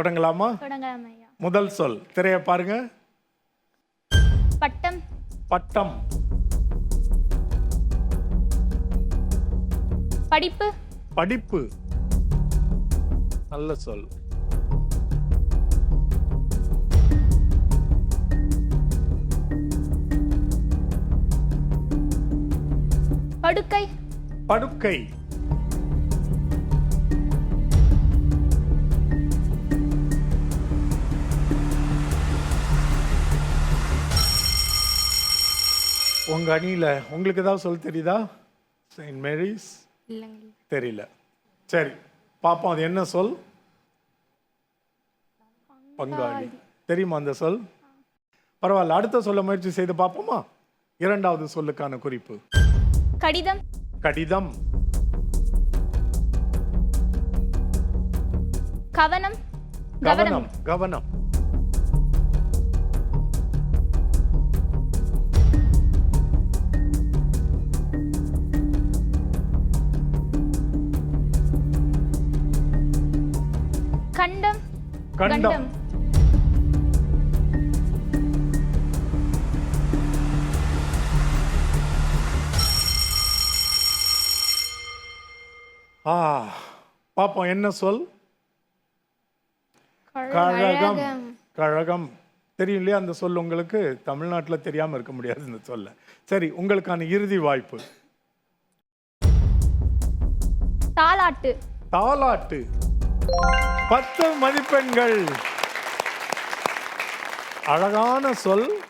தொடங்கலாமா? முதல் சொல் திரைய பாருங்க. பட்டம். பட்டம். படிப்பு. படிப்பு. நல்ல சொல். படுக்கை. படுக்கை. உங்க அணியில உங்களுக்கு ஏதாவது சொல் தெரியுதா? செயின்ட் மேரிஸ் தெரியல. சரி பாப்போம் அது என்ன சொல்? பங்காளி. தெரியுமா அந்த சொல்? பரவாயில்ல அடுத்த சொல்ல முயற்சி செய்து பார்ப்போமா இரண்டாவது சொல்லுக்கான குறிப்பு. கடிதம். கடிதம். கவனம். கவனம் கவனம். கண்டம். கண்டம். ஆ பாப்போம் என்ன சொல்? கழகம். கழகம். தெரியும் இல்லையா அந்த சொல் உங்களுக்கு? தமிழ்நாட்டில் தெரியாம இருக்க முடியாது இந்த சொல்ல. சரி உங்களுக்கான இறுதி வாய்ப்பு. தாலாட்டு தாலாட்டு பத்து மதிப்பெண்கள். அழகான சொல்.